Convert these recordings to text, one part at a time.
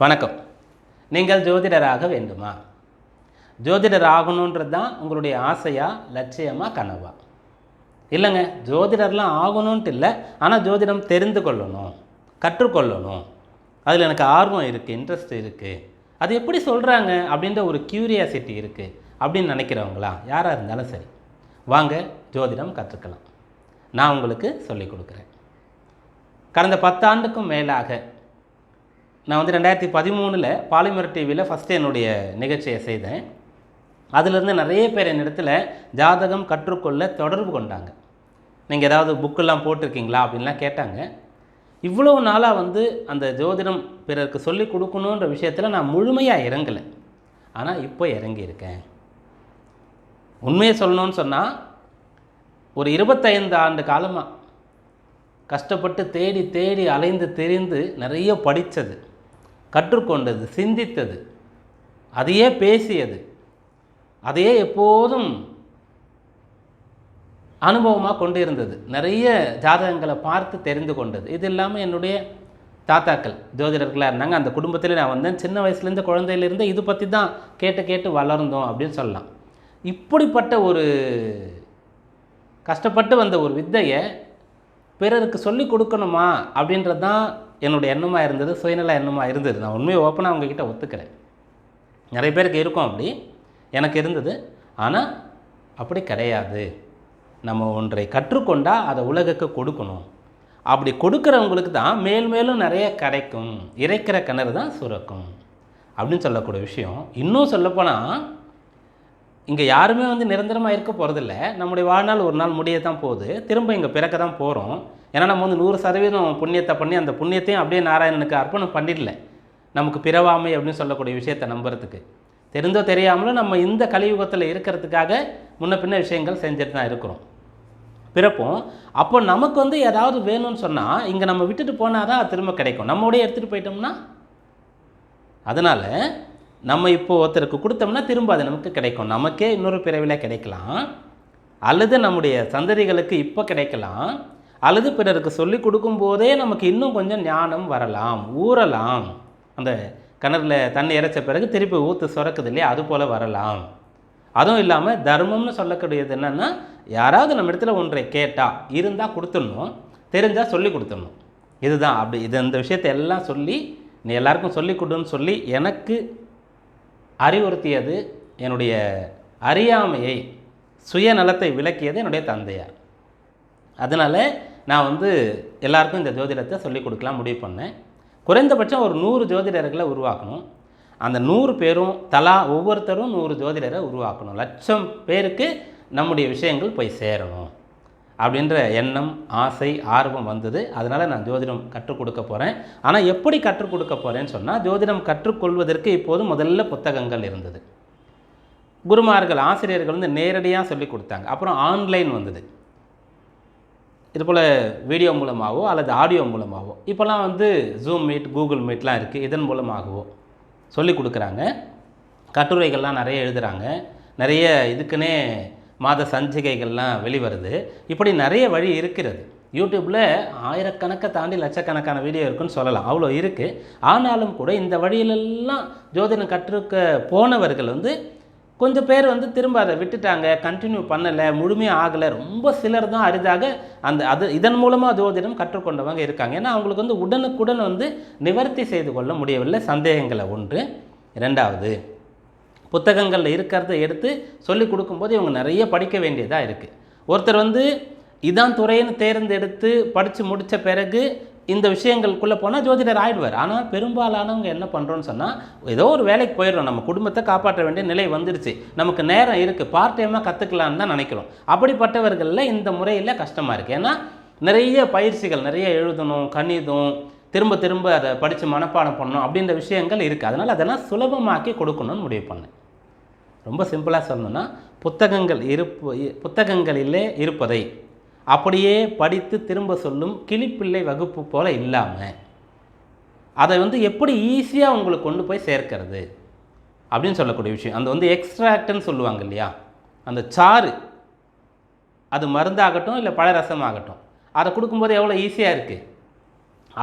வணக்கம். நீங்கள் ஜோதிடராக வேண்டுமா? ஜோதிடர் ஆகணுன்றது தான் உங்களுடைய ஆசையா லட்சியமாக கனவா? இல்லைங்க ஜோதிடர்லாம் ஆகணுன்ட்டு இல்லை ஆனால் ஜோதிடம் தெரிந்து கொள்ளணும் கற்றுக்கொள்ளணும். அதில் எனக்கு ஆர்வம் இருக்குது இன்ட்ரெஸ்ட் இருக்குது அது எப்படி சொல்கிறாங்க அப்படின்ற ஒரு க்யூரியாசிட்டி இருக்குது அப்படின்னு நினைக்கிறவங்களா? யாராக இருந்தாலும் சரி. வாங்க ஜோதிடம் கற்றுக்கலாம். நான் உங்களுக்கு சொல்லிக் கொடுக்குறேன். கடந்த பத்தாண்டுக்கும் மேலாக நான் வந்து ரெண்டாயிரத்தி பதிமூணில் பாலிமர் டிவியில் ஃபஸ்ட்டு என்னுடைய நிகழ்ச்சியை செய்தேன். அதிலிருந்து நிறைய பேர் என்னிடத்துல ஜாதகம் கற்றுக்கொள்ள தொடர்பு கொண்டாங்க. நீங்கள் ஏதாவது புக்கெல்லாம் போட்டிருக்கீங்களா அப்படின்லாம் கேட்டாங்க. இவ்வளோ நாளாக வந்து அந்த ஜோதிடம் பிறருக்கு சொல்லி கொடுக்கணுன்ற விஷயத்தில் நான் முழுமையாக இறங்கலை. ஆனால் இப்போ இறங்கியிருக்கேன் உண்மையை சொல்லணும்னு சொன்னால் ஒரு இருபத்தைந்து ஆண்டு காலமாக கஷ்டப்பட்டு தேடி தேடி அலைந்து தெரிந்து நிறைய படித்தது கற்றுக்கொண்டது சிந்தித்தது அதையே பேசியது அதையே எப்போதும் அனுபவமாக கொண்டு இருந்தது நிறைய ஜாதகங்களை பார்த்து தெரிந்து கொண்டது. இது இல்லாமல் என்னுடைய தாத்தாக்கள் ஜோதிடர்களாக இருந்தாங்க. அந்த குடும்பத்தில் நான் வந்தேன். சின்ன வயசுலேருந்து குழந்தையிலேருந்து இது பற்றி தான் கேட்டு கேட்டு வளர்ந்தோம் அப்படின்னு சொல்லலாம். இப்படிப்பட்ட ஒரு கஷ்டப்பட்டு வந்த ஒரு வித்தையை பிறருக்கு சொல்லி கொடுக்கணுமா அப்படின்றது தான் என்னுடைய எண்ணமாக இருந்தது சுயநல எண்ணமாக இருந்தது. நான் உண்மையை ஓப்பனாக அவங்கக்கிட்ட ஒத்துக்கிறேன். நிறைய பேருக்கு இருக்கும் அப்படி எனக்கு இருந்தது. ஆனால் அப்படி கிடையாது. நம்ம ஒன்றை கற்றுக்கொண்டால் அதை உலகுக்கு கொடுக்கணும். அப்படி கொடுக்குறவங்களுக்கு தான் மேல் மேலும் நிறைய கிடைக்கும். இறைக்கிற கிணறு தான் சுரக்கும். அப்படின்னு சொல்லக்கூடிய விஷயம். இன்னும் சொல்லப்போனால் இங்கே யாருமே வந்து நிரந்தரமாக இருக்க போகிறதில்ல நம்முடைய வாழ்நாள் ஒரு நாள் முடிய தான் போகுது. திரும்ப இங்கே பிறக்க தான் போகிறோம் ஏன்னா நம்ம வந்து நூறு சதவீதம் புண்ணியத்தை பண்ணி அந்த புண்ணியத்தையும் அப்படியே நாராயணனுக்கு அர்ப்பணம் பண்ணிடல. நமக்கு பிறவாமை அப்படின்னு சொல்லக்கூடிய விஷயத்தை நம்புறதுக்கு. தெரிந்தோ தெரியாமலும் நம்ம இந்த கலியுகத்தில் இருக்கிறதுக்காக முன்ன பின்ன விஷயங்கள் செஞ்சுட்டு தான் இருக்கிறோம். பிறப்போம். அப்போ நமக்கு வந்து ஏதாவது வேணும்னு சொன்னால் இங்கே நம்ம விட்டுட்டு போனால் தான் அது திரும்ப கிடைக்கும். நம்மோடய எடுத்துகிட்டு போயிட்டோம்னா? அதனால் நம்ம இப்போ ஒருத்தருக்கு கொடுத்தோம்னா திரும்ப அது நமக்கு கிடைக்கும். நமக்கே இன்னொரு பிறவில கிடைக்கலாம். அல்லது நம்முடைய சந்ததிகளுக்கு இப்போ கிடைக்கலாம். அல்லது பிறருக்கு சொல்லி கொடுக்கும்போதே நமக்கு இன்னும் கொஞ்சம் ஞானம் வரலாம் ஊறலாம். அந்த கிணறுல தண்ணி இறைச்ச பிறகு திருப்பி ஊற்று சுரக்குது இல்லையா? அது போல் வரலாம். அதுவும் இல்லாமல் தர்மம்னு சொல்லக்கூடியது என்னென்னா யாராவது நம்ம இடத்துல ஒன்றை கேட்டால் இருந்தால் கொடுத்துடணும். தெரிஞ்சால் சொல்லி கொடுத்துடணும். இதுதான். அப்படி இது இந்த விஷயத்தை எல்லாம் சொல்லி நீ எல்லாருக்கும் சொல்லி கொடுன்னு சொல்லி எனக்கு அறிவுறுத்தியது என்னுடைய அறியாமையை சுயநலத்தை விளக்கியது என்னுடைய தந்தையார். அதனால் நான் வந்து எல்லாருக்கும் இந்த ஜோதிடத்தை சொல்லிக் கொடுக்கலாம் முடிவு பண்ணேன். குறைந்தபட்சம் ஒரு நூறு ஜோதிடர்களை உருவாக்கணும். அந்த நூறு பேரும் தலா ஒவ்வொருத்தரும் நூறு ஜோதிடரை உருவாக்கணும். லட்சம் பேருக்கு நம்முடைய விஷயங்கள் போய் சேரணும். அப்படின்ற எண்ணம் ஆசை ஆர்வம் வந்தது. அதனால் நான் ஜோதிடம் கற்றுக் கொடுக்க போகிறேன் ஆனால் எப்படி கற்றுக் கொடுக்க போகிறேன்னு சொன்னால் ஜோதிடம் கற்றுக்கொள்வதற்கு இப்போது முதல்ல புத்தகங்கள் இருந்தது. குருமார்கள் ஆசிரியர்கள் வந்து நேரடியாக சொல்லி கொடுத்தாங்க. அப்புறம் ஆன்லைன் வந்தது. இது போல் வீடியோ மூலமாகவோ அல்லது ஆடியோ மூலமாகவோ இப்போல்லாம் வந்து ஜூம் மீட் கூகுள் மீட்லாம் இருக்குது இதன் மூலமாகவோ சொல்லி கொடுக்குறாங்க. கட்டுரைகள்லாம் நிறைய எழுதுகிறாங்க நிறைய இதுக்குன்னே மாத சஞ்சிகைகள்லாம் வெளிவருது. இப்படி நிறைய வழி இருக்கிறது. யூடியூப்பில் ஆயிரக்கணக்கை தாண்டி லட்சக்கணக்கான வீடியோ இருக்குன்னு சொல்லலாம். அவ்வளோ இருக்குது ஆனாலும் கூட இந்த வழியிலெல்லாம் ஜோதிடம் கற்றுக்க போனவர்கள் வந்து கொஞ்சம் பேர் வந்து திரும்ப அதை விட்டுட்டாங்க கண்டினியூ பண்ணலை முழுமையாக ஆகலை. ரொம்ப சிலர் தான் அரிதாக அந்த அது இதன் மூலமாக ஜோதிடம் கற்றுக்கொண்டவங்க இருக்காங்க. ஏன்னா அவங்களுக்கு வந்து உடனுக்குடன் வந்து நிவர்த்தி செய்து கொள்ள முடியவில்லை. சந்தேகங்களை ஒன்று. ரெண்டாவது புத்தகங்களில் இருக்கிறத எடுத்து சொல்லி கொடுக்கும்போது இவங்க நிறைய படிக்க வேண்டியதாக இருக்குது ஒருத்தர் வந்து இதான் துறைன்னு தேர்ந்தெடுத்து படித்து முடித்த பிறகு இந்த விஷயங்களுக்குள்ளே போனால் ஜோதிடர் ஆயிடுவார். ஆனால் பெரும்பாலானவங்க என்ன பண்ணுறோன்னு சொன்னால் ஏதோ ஒரு வேலைக்கு போயிடுறோம். நம்ம குடும்பத்தை காப்பாற்ற வேண்டிய நிலை வந்துருச்சு. நமக்கு நேரம் இருக்குது பார்ட் டைமாக கற்றுக்கலான்னு தான் நினைக்கிறோம். அப்படிப்பட்டவர்களில் இந்த முறையில் கஷ்டமாக இருக்குது ஏன்னா நிறைய பயிற்சிகள் நிறைய எழுதணும் கணிதம் திரும்ப திரும்ப அதை படித்து மனப்பாடம் பண்ணணும் அப்படின்ற விஷயங்கள் இருக்குது அதனால் அதெல்லாம் சுலபமாக்கி கொடுக்கணும்னு முடிவு பண்ணேன். ரொம்ப சிம்பிளாக சொல்லணும்னா புத்தகங்கள் இருப்பு புத்தகங்களிலே இருப்பதை அப்படியே படித்து திரும்ப சொல்லும் கிளிப்பிள்ளை வகுப்பு போல் இல்லாமல் அதை வந்து எப்படி ஈஸியாக உங்களுக்கு கொண்டு போய் சேர்க்கிறது அப்படின்னு சொல்லக்கூடிய விஷயம். அந்த வந்து எக்ஸ்ட்ராக்ட்னு சொல்லுவாங்க இல்லையா? அந்த சாறு. அது மருந்தாகட்டும் இல்லை பழரசமாகட்டும் அதை கொடுக்கும்போது எவ்வளோ ஈஸியாக இருக்குது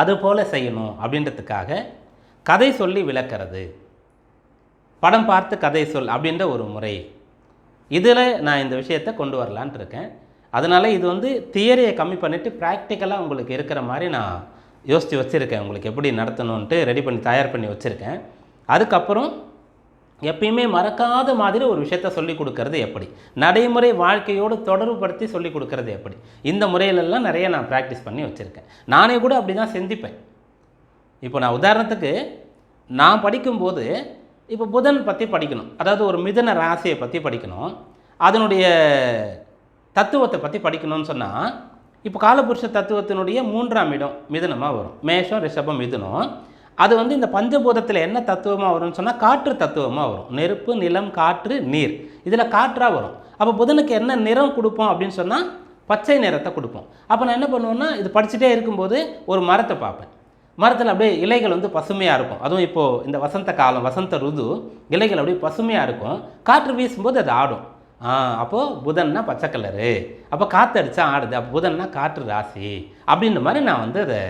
அது போல் செய்யணும் அப்படின்றதுக்காக கதை சொல்லி விளக்கிறது. படம் பார்த்து கதை சொல் அப்படின்ற ஒரு முறை. இதில் நான் இந்த விஷயத்தை கொண்டு வரலான்ட்டு இருக்கேன். அதனால் இது வந்து தியரியை கம்மி பண்ணிவிட்டு ப்ராக்டிக்கலாக உங்களுக்கு இருக்கிற மாதிரி நான் யோசித்து வச்சுருக்கேன். உங்களுக்கு எப்படி நடத்தணுன்ட்டு ரெடி பண்ணி தயார் பண்ணி வச்சுருக்கேன். அதுக்கப்புறம் எப்பயுமே மறக்காத மாதிரி ஒரு விஷயத்த சொல்லிக் கொடுக்கறது எப்படி? நடைமுறை வாழ்க்கையோடு தொடர்புபடுத்தி சொல்லி கொடுக்கறது எப்படி? இந்த முறையிலெல்லாம் நிறைய நான் ப்ராக்டிஸ் பண்ணி வச்சுருக்கேன். நானே கூட அப்படி தான் சிந்திப்பேன். இப்போ நான் உதாரணத்துக்கு நான் படிக்கும்போது இப்போ புதன் பற்றி படிக்கணும். அதாவது ஒரு மிதன ராசியை பற்றி படிக்கணும். அதனுடைய தத்துவத்தை பற்றி படிக்கணும்னு சொன்னால் இப்போ காலபுருஷ தத்துவத்தினுடைய மூன்றாம் இடம் மிதனமாக வரும். மேஷம் ரிஷபம் மிதுனம். அது வந்து இந்த பஞ்சபூதத்தில் என்ன தத்துவமாக வரும்னு சொன்னால் காற்று தத்துவமாக வரும். நெருப்பு நிலம் காற்று நீர். இதில் காற்றாக வரும். அப்போ புதனுக்கு என்ன நிறம் கொடுப்போம் அப்படின்னு சொன்னால் பச்சை நிறத்தை கொடுப்போம். அப்போ நான் என்ன பண்ணுவேன்னா இது படிச்சுட்டே இருக்கும்போது ஒரு மரத்தை பார்ப்பேன். மரத்தில் அப்படியே இலைகள் வந்து பசுமையாக இருக்கும். அதுவும் இப்போது இந்த வசந்த காலம் வசந்த ருது இலைகள் அப்படியே பசுமையாக இருக்கும். காற்று வீசும்போது அது ஆடும். அப்போது புதன்னா பச்சை கலரு. அப்போ காற்று அடித்தா ஆடுது. அப்போ புதன்னா காற்று ராசி. அப்படின்ற மாதிரி நான் வந்து அதை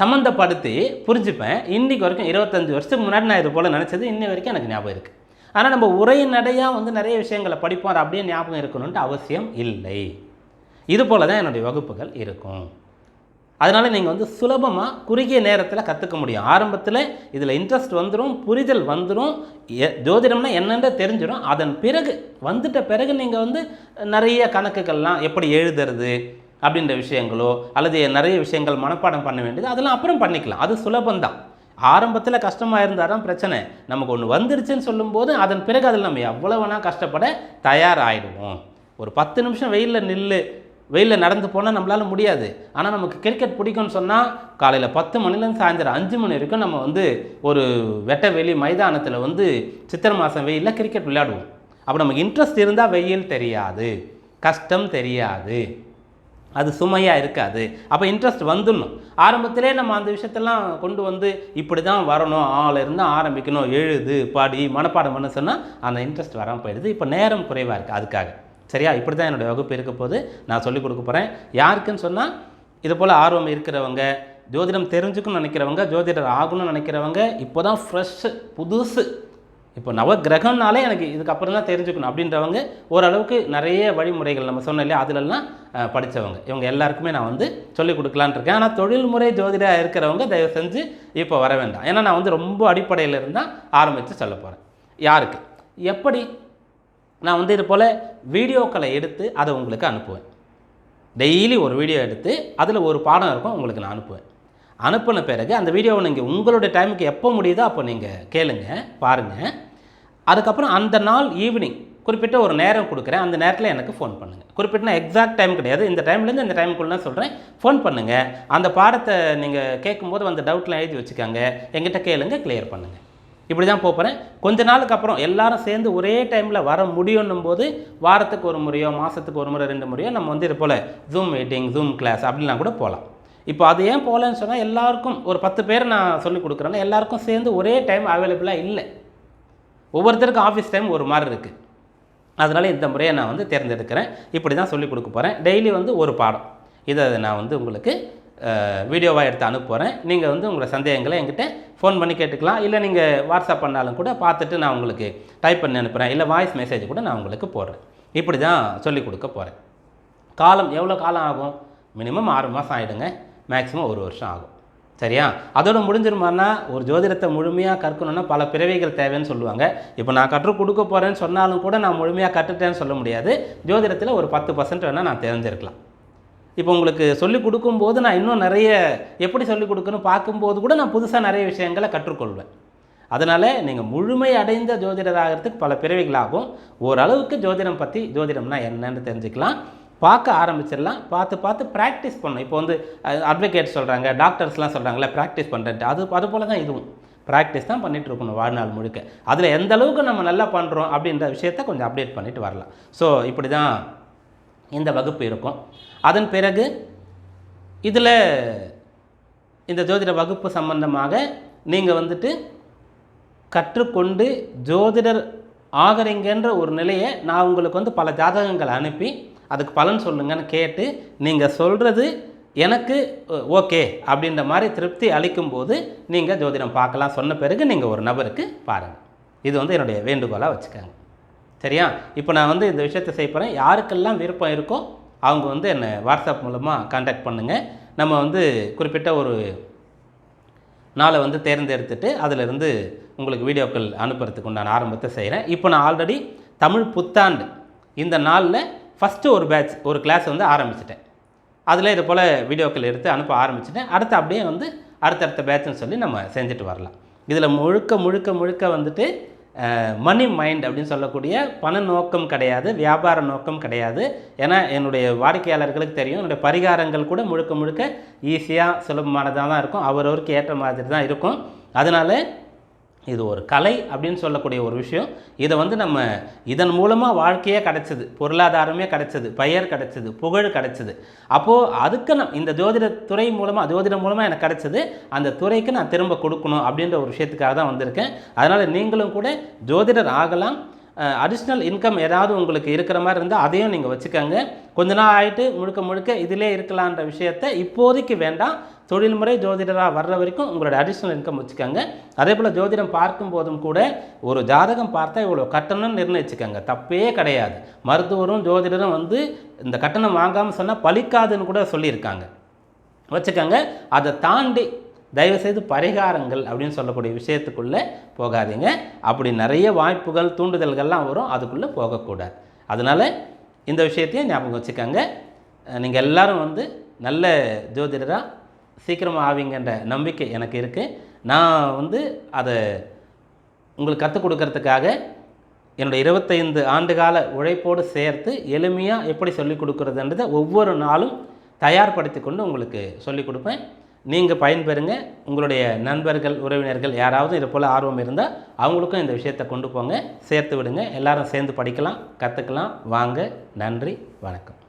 சம்மந்தப்படுத்தி புரிஞ்சுப்பேன். இன்றைக்கு வரைக்கும் இருபத்தஞ்சி வருஷத்துக்கு முன்னாடி நான் இது போல் நினச்சது. இன்னி வரைக்கும் எனக்கு ஞாபகம் இருக்குது ஆனால் நம்ம உரை நடையாக வந்து நிறைய விஷயங்களை படிப்போம். அது அப்படியே ஞாபகம் இருக்கணுன்ட்டு அவசியம் இல்லை. இது போல் தான் என்னுடைய வகுப்புகள் இருக்கும். அதனால் நீங்கள் வந்து சுலபமாக குறுகிய நேரத்தில் கற்றுக்க முடியும். ஆரம்பத்தில் இதில் இன்ட்ரெஸ்ட் வந்துடும் புரிதல் வந்துடும் எ- ஜோதிடம்னா என்னென்ன தெரிஞ்சிடும் அதன் பிறகு வந்துட்ட பிறகு நீங்கள் வந்து நிறைய கணக்குகள்லாம் எப்படி எழுதுறது அப்படின்ற விஷயங்களோ அல்லது நிறைய விஷயங்கள் மனப்பாடம் பண்ண வேண்டியது அதெல்லாம் அப்புறம் பண்ணிக்கலாம். அது சுலபந்தான் ஆரம்பத்தில் கஷ்டமாக இருந்தால் தான் பிரச்சனை. நமக்கு ஒன்று வந்துருச்சுன்னு சொல்லும்போது அதன் பிறகு அதில் நம்ம எவ்வளோ வேணால் கஷ்டப்பட தயாராகிடுவோம் ஒரு பத்து நிமிஷம் வெயிலில் நில்லு வெயிலில் நடந்து போனால் நம்மளால் முடியாது. ஆனால் நமக்கு கிரிக்கெட் பிடிக்கும்னு சொன்னால் காலையில் பத்து மணிலேருந்து சாயந்தரம் அஞ்சு மணி வரைக்கும் நம்ம வந்து ஒரு வெட்ட வெளி மைதானத்தில் வந்து சித்திரை மாதம் வெயிலில் கிரிக்கெட் விளையாடுவோம். அப்போ நமக்கு இன்ட்ரெஸ்ட் இருந்தால் வெயில் தெரியாது. கஷ்டம் தெரியாது. அது சுமையாக இருக்காது. அப்போ இன்ட்ரெஸ்ட் வந்துடணும். ஆரம்பத்திலே நம்ம அந்த விஷயத்தெல்லாம் கொண்டு வந்து இப்படி தான் வரணும் ஆள் இருந்தால் ஆரம்பிக்கணும் எழுது பாடி மனப்பாடம் பண்ண சொன்னால் அந்த இன்ட்ரெஸ்ட் வராமல் போயிடுது. இப்போ நேரம் குறைவாக இருக்குது அதுக்காக. சரியா? இப்படி தான் என்னுடைய வகுப்பு இருக்க போது நான் சொல்லிக் கொடுக்க போகிறேன் யாருக்குன்னு சொன்னால் இது போல் ஆர்வம் இருக்கிறவங்க ஜோதிடம் தெரிஞ்சுக்கணும்னு நினைக்கிறவங்க ஜோதிடர் ஆகணும்னு நினைக்கிறவங்க இப்போ தான் ஃப்ரெஷ்ஷு புதுசு. இப்போ நவ கிரகம்னாலே எனக்கு இதுக்கப்புறம் தான் தெரிஞ்சுக்கணும் அப்படின்றவங்க ஓரளவுக்கு நிறைய வழிமுறைகள் நம்ம சொன்னோம் இல்லையா? அதிலெல்லாம் படித்தவங்க இவங்க எல்லாருக்குமே நான் வந்து சொல்லிக் கொடுக்கலான்னு இருக்கேன். ஆனால் தொழில்முறை ஜோதிடா இருக்கிறவங்க தயவு செஞ்சு இப்போ வர வேண்டாம். ஏன்னா நான் வந்து ரொம்ப அடிப்படையில் இருந்தால் ஆரம்பித்து சொல்ல போகிறேன் யாருக்கு? எப்படி நான் வந்து இது போல் வீடியோக்களை எடுத்து அதை உங்களுக்கு அனுப்புவேன். டெய்லி ஒரு வீடியோ எடுத்து அதில் ஒரு பாடம் இருக்கும் உங்களுக்கு நான் அனுப்புவேன். அனுப்பின பிறகு அந்த வீடியோவை நீங்கள் உங்களுடைய டைமுக்கு எப்போ முடியுதோ அப்போ நீங்கள் கேளுங்க பாருங்கள் அதுக்கப்புறம் அந்த நாள் ஈவினிங் குறிப்பிட்ட ஒரு நேரம் கொடுக்குறேன் அந்த நேரத்தில் எனக்கு ஃபோன் பண்ணுங்கள் குறிப்பிட்ட எக்ஸாக்ட் டைம் கிடையாது. இந்த டைம்லேருந்து இந்த டைமுக்குள்ளே சொல்கிறேன் ஃபோன் பண்ணுங்கள் அந்த பாடத்தை நீங்கள் கேட்கும்போது அந்த டவுட்லாம் எழுதி வச்சுக்கோங்க. எங்கிட்ட கேளுங்க கிளியர் பண்ணுங்கள் இப்படி தான் போகிறேன் கொஞ்ச நாளுக்கு அப்புறம் எல்லாரும் சேர்ந்து ஒரே டைமில் வர முடியும்னும் போது வாரத்துக்கு ஒரு முறையோ மாதத்துக்கு ஒரு முறை ரெண்டு முறையோ நம்ம வந்து இது போல் ஜூம் மீட்டிங் ஜூம் கிளாஸ் அப்படிலாம் கூட போகலாம் இப்போ அது ஏன் போகலன்னு சொன்னால் எல்லாருக்கும் ஒரு பத்து பேர் நான் சொல்லி கொடுக்குறேன்னா எல்லாருக்கும் சேர்ந்து ஒரே டைம் அவைலபிளாக இல்லை. ஒவ்வொருத்தருக்கும் ஆஃபீஸ் டைம் ஒரு மாதிரி இருக்குது அதனால் இந்த முறையை நான் வந்து தேர்ந்தெடுக்கிறேன். இப்படி தான் சொல்லிக் கொடுக்க போகிறேன் டெய்லி வந்து ஒரு பாடம். இதை நான் வந்து உங்களுக்கு வீடியோவாக எடுத்து அனுப்புகிறேன் நீங்கள் வந்து உங்களை சந்தேகங்களை என்கிட்ட ஃபோன் பண்ணி கேட்டுக்கலாம். இல்லை நீங்கள் வாட்ஸ்அப் பண்ணாலும் கூட பார்த்துட்டு நான் உங்களுக்கு டைப் பண்ணி அனுப்புகிறேன் இல்லை வாய்ஸ் மெசேஜ் கூட நான் உங்களுக்கு போடுறேன். இப்படி தான் சொல்லிக் கொடுக்க போகிறேன் காலம் எவ்வளோ காலம் ஆகும்? மினிமம் ஆறு மாதம் ஆகிடுங்க மேக்ஸிமம் ஒரு வருஷம் ஆகும். சரியா? அதோட முடிஞ்சிருமானா ஒரு ஜோதிடத்தை முழுமையாக கற்கணும்னா பல பிறவிகள் தேவைன்னு சொல்லுவாங்க. இப்போ நான் கற்றுக் கொடுக்க போகிறேன்னு சொன்னாலும் கூட நான் முழுமையாக கற்றுட்டேன்னு சொல்ல முடியாது. ஜோதிடத்தில் ஒரு பத்து பர்சன்ட் வேணால் நான் தெரிஞ்சிருக்கலாம். இப்போ உங்களுக்கு சொல்லிக் கொடுக்கும்போது நான் இன்னும் நிறைய எப்படி சொல்லிக் கொடுக்கணும் பார்க்கும்போது கூட நான் புதுசாக நிறைய விஷயங்களை கற்றுக்கொள்வேன். அதனால் நீங்கள் முழுமை அடைந்த ஜோதிடர் ஆகிறதுக்கு பல பிறவிகளாகும் ஓரளவுக்கு ஜோதிடம் பற்றி ஜோதிடம்னா என்னன்னு தெரிஞ்சுக்கலாம். பார்க்க ஆரம்பிச்சிடலாம். பார்த்து பார்த்து ப்ராக்டிஸ் பண்ணணும். இப்போ வந்து அட்வொகேட் சொல்கிறாங்க டாக்டர்ஸ்லாம் சொல்கிறாங்களே ப்ராக்டிஸ் பண்ணுறேன்ட்டு அது அது போல தான் இதுவும். ப்ராக்டிஸ் தான் பண்ணிகிட்டு இருக்கணும் வாழ்நாள் முழுக்க. அதில் எந்த அளவுக்கு நம்ம நல்லா பண்ணுறோம் அப்படின்ற விஷயத்த கொஞ்சம் அப்டேட் பண்ணிட்டு வரலாம். ஸோ இப்படி தான் இந்த வகுப்பு இருக்கும். அதன் பிறகு இதில் இந்த ஜோதிட வகுப்பு சம்பந்தமாக நீங்கள் வந்துட்டு கற்றுக்கொண்டு ஜோதிடர் ஆகறீங்கன்ற ஒரு நிலையை நான் உங்களுக்கு வந்து பல ஜாதகங்கள் அனுப்பி அதுக்கு பலன் சொல்லுங்கன்னு கேட்டு நீங்கள் சொல்கிறது எனக்கு ஓகே அப்படின்ற மாதிரி திருப்தி அளிக்கும் போது நீங்கள் ஜோதிடம் பார்க்கலாம் சொன்ன பிறகு நீங்கள் ஒரு நபருக்கு பாருங்கள் இது வந்து என்னுடைய வேண்டுகோளாக வச்சுக்கோங்க. சரியா? இப்போ நான் வந்து இந்த விஷயத்தை செய்ய போகிறேன் யாருக்கெல்லாம் விருப்பம் இருக்கோ அவங்க வந்து என்னை வாட்ஸ்அப் மூலமாக காண்டாக்ட் பண்ணுங்கள் நம்ம வந்து குறிப்பிட்ட ஒரு நாளை வந்து தேர்ந்தெடுத்துட்டு அதிலிருந்து உங்களுக்கு வீடியோக்கள் அனுப்புறதுக்கு உண்டான ஆரம்பத்தை செய்கிறேன் இப்போ நான் ஆல்ரெடி தமிழ் புத்தாண்டு இந்த நாளில் ஃபஸ்ட்டு ஒரு பேட்ச் ஒரு கிளாஸ் வந்து ஆரம்பிச்சிட்டேன். அதில் இது போல் வீடியோக்கள் எடுத்து அனுப்ப ஆரம்பிச்சிட்டேன். அடுத்து அப்படியே வந்து அடுத்தடுத்த பேட்ச்னு சொல்லி நம்ம செஞ்சுட்டு வரலாம். இதில் முழுக்க முழுக்க முழுக்க வந்துட்டு மணி மைண்ட் அப்படின்னு சொல்லக்கூடிய பண நோக்கம் கிடையாது வியாபார நோக்கம் கிடையாது. ஏன்னா என்னுடைய வாடிக்கையாளர்களுக்கு தெரியும் என்னுடைய பரிகாரங்கள் கூட முழுக்க முழுக்க ஈஸியாக சுலபமானதாக தான் இருக்கும். அவரவருக்கு ஏற்ற மாதிரி தான் இருக்கும். அதனால் இது ஒரு கலை அப்படின்னு சொல்லக்கூடிய ஒரு விஷயம். இதை வந்து நம்ம இதன் மூலமாக வாழ்க்கையே கிடச்சிது பொருளாதாரமே கிடச்சிது பெயர் கிடச்சிது புகழ் கிடச்சிது. அப்போது அதுக்கு நான் இந்த ஜோதிட துறை மூலமாக ஜோதிடம் மூலமாக எனக்கு கிடச்சிது. அந்த துறைக்கு நான் திரும்ப கொடுக்கணும் அப்படின்ற ஒரு விஷயத்துக்காக தான் வந்திருக்கேன். அதனால் நீங்களும் கூட ஜோதிடர் ஆகலாம். அடிஷ்னல் இன்கம் ஏதாவது உங்களுக்கு இருக்கிற மாதிரி இருந்தால் அதையும் நீங்கள் வச்சுக்கோங்க. கொஞ்ச நாள் ஆகிட்டு முழுக்க முழுக்க இதிலே இருக்கலான்ற விஷயத்தை இப்போதைக்கு வேண்டாம். தொழில்முறை ஜோதிடராக வர்ற வரைக்கும் உங்களோட அடிஷ்னல் இன்கம் வச்சுக்கோங்க. அதே போல் ஜோதிடம் பார்க்கும் போதும் கூட ஒரு ஜாதகம் பார்த்தா இவ்வளோ கட்டணம்னு நிர்ணயிச்சுக்கோங்க. தப்பே கிடையாது. மருத்துவரும் ஜோதிடரும் வந்து இந்த கட்டணம் வாங்காமல் சொன்னால் பலிக்காதுன்னு கூட சொல்லியிருக்காங்க. வச்சுக்கோங்க. அதை தாண்டி தயவுசெய்து பரிகாரங்கள் அப்படின்னு சொல்லக்கூடிய விஷயத்துக்குள்ளே போகாதீங்க. அப்படி நிறைய வாய்ப்புகள் தூண்டுதல்கள்லாம் வரும். அதுக்குள்ளே போகக்கூடாது. அதனால் இந்த விஷயத்தையும் ஞாபகம் வச்சுக்கோங்க. நீங்கள் எல்லாரும் வந்து நல்ல ஜோதிடராக சீக்கிரமாக ஆவீங்கன்ற நம்பிக்கை எனக்கு இருக்குது நான் வந்து அதை உங்களுக்கு கற்றுக் கொடுக்கறதுக்காக என்னோடய இருபத்தைந்து ஆண்டுகால உழைப்போடு சேர்த்து எளிமையாக எப்படி சொல்லிக் கொடுக்குறதுன்றதை ஒவ்வொரு நாளும் தயார்படுத்தி கொண்டு உங்களுக்கு சொல்லிக் கொடுப்பேன். நீங்கள் பயன்பெறுங்க. உங்களுடைய நண்பர்கள் உறவினர்கள் யாராவது இது போல் ஆர்வம் இருந்தால் அவங்களுக்கும் இந்த விஷயத்தை கொண்டு போங்க. சேர்த்து விடுங்க. எல்லாரும் சேர்ந்து படிக்கலாம் கற்றுக்கலாம் வாங்க. நன்றி. வணக்கம்.